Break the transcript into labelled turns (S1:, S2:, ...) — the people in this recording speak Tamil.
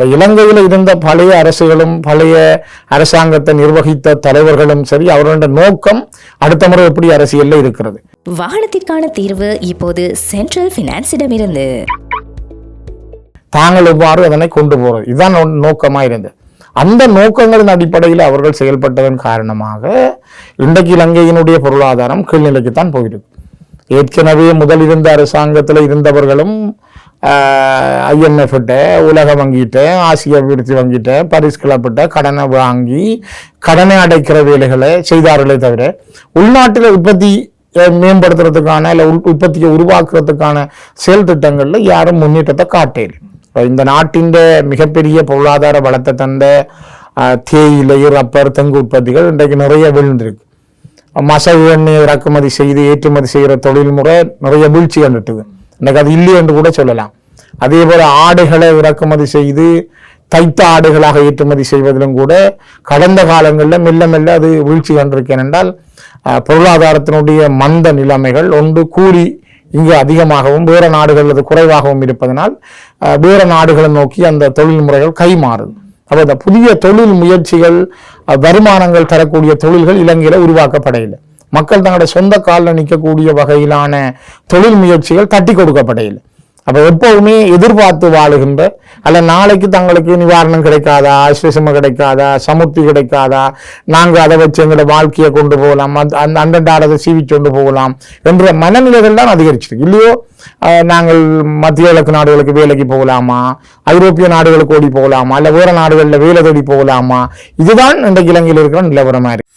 S1: இப்ப இலங்கையில் இருந்த பழைய அரசுகளும் பழைய அரசாங்கத்தை நிர்வகித்த தலைவர்களும் சரி அவர்களுடைய நோக்கம் அடுத்த முறை எப்படி அரசியல்ல இருக்கிறது?
S2: வாகனத்திற்கான தீர்வு இப்போது சென்ட்ரல் பினான்ஸிடமிருந்து
S1: தாங்கள் எவ்வாறு அதனை கொண்டு போறது? இதுதான் நோ- நோக்கமா இருந்தது. அந்த நோக்கங்களின் அடிப்படையில் அவர்கள் செயல்பட்டதன் காரணமாக இன்றைக்கு இலங்கையினுடைய பொருளாதாரம் கீழ்நிலைக்குத்தான் போயிருக்கு. ஏற்கனவே முதல் இருந்த அரசாங்கத்தில் இருந்தவர்களும் ஐஎம்எஃப்கிட்ட உலக வங்கிட்ட ஆசிய அபிவிருத்தி வங்கிட்ட பரிஸ் கிளப்பிட்ட கடனை வாங்கி கடனை அடைக்கிற வேலைகளை செய்தார்களே தவிர உள்நாட்டில் உற்பத்தி மேம்படுத்துறதுக்கான இல்லை உள் உற்பத்தியை உருவாக்குறதுக்கான செயல் திட்டங்களில் யாரும் முன்னேற்றத்தை காட்டேன் இந்த நாட்டின் மிகப்பெரிய பொருளாதார வளத்தை தந்த தேயிலை ரப்பர் தெங்கு உற்பத்திகள் இன்றைக்கு நிறைய விழுந்திருக்கு. மசகு எண்ணெய் இறக்குமதி செய்து ஏற்றுமதி செய்கிற தொழில்முறை நிறைய வீழ்ச்சி கண்டுட்டுது இன்றைக்கு அது இல்லை என்று கூட சொல்லலாம். அதே போல ஆடைகளை இறக்குமதி செய்து தைத்த ஆடைகளாக ஏற்றுமதி செய்வதிலும் கூட கடந்த காலங்களில் மெல்ல மெல்ல அது வீழ்ச்சி கண்டிருக்கேன் என்றால் பொருளாதாரத்தினுடைய மந்த நிலைமைகள் ஒன்று கூலி இங்கு அதிகமாகவும் வேறு நாடுகள் அது குறைவாகவும் இருப்பதனால் வேறு நாடுகளை நோக்கி அந்த தொழில் முறைகள் கைமாறுது அப்போ இந்த புதிய தொழில் முயற்சிகள் வருமானங்கள் தரக்கூடிய தொழில்கள் இலங்கையில் உருவாக்கப்படையில்லை மக்கள் தங்களுடைய சொந்த காலில் நிற்கக்கூடிய வகையிலான தொழில் முயற்சிகள் தட்டி கொடுக்கப்படையில்லை அப்போ எப்பவுமே எதிர்பார்த்து வாழுகின்ற அல்ல நாளைக்கு தங்களுக்கு நிவாரணம் கிடைக்காதா ஆஸ்வசமம் கிடைக்காதா சமுர்த்தி கிடைக்காதா நாங்கள் அதை வச்சு எங்களோட வாழ்க்கையை கொண்டு போகலாம் அந்த அந்த அண்டண்டாரதை சீவி கொண்டு போகலாம் என்ற மனநிலைகள் தான் அதிகரிச்சிருக்கு. இல்லையோ நாங்கள் மத்திய கிழக்கு நாடுகளுக்கு வேலைக்கு போகலாமா? ஐரோப்பிய நாடுகளுக்கு ஓடி போகலாமா? இல்லை வேறு நாடுகளில் வேலை தேடி போகலாமா? இதுதான் இன்றைக்கு இலங்கையில் இருக்கிற நிலவரமாக இருக்குது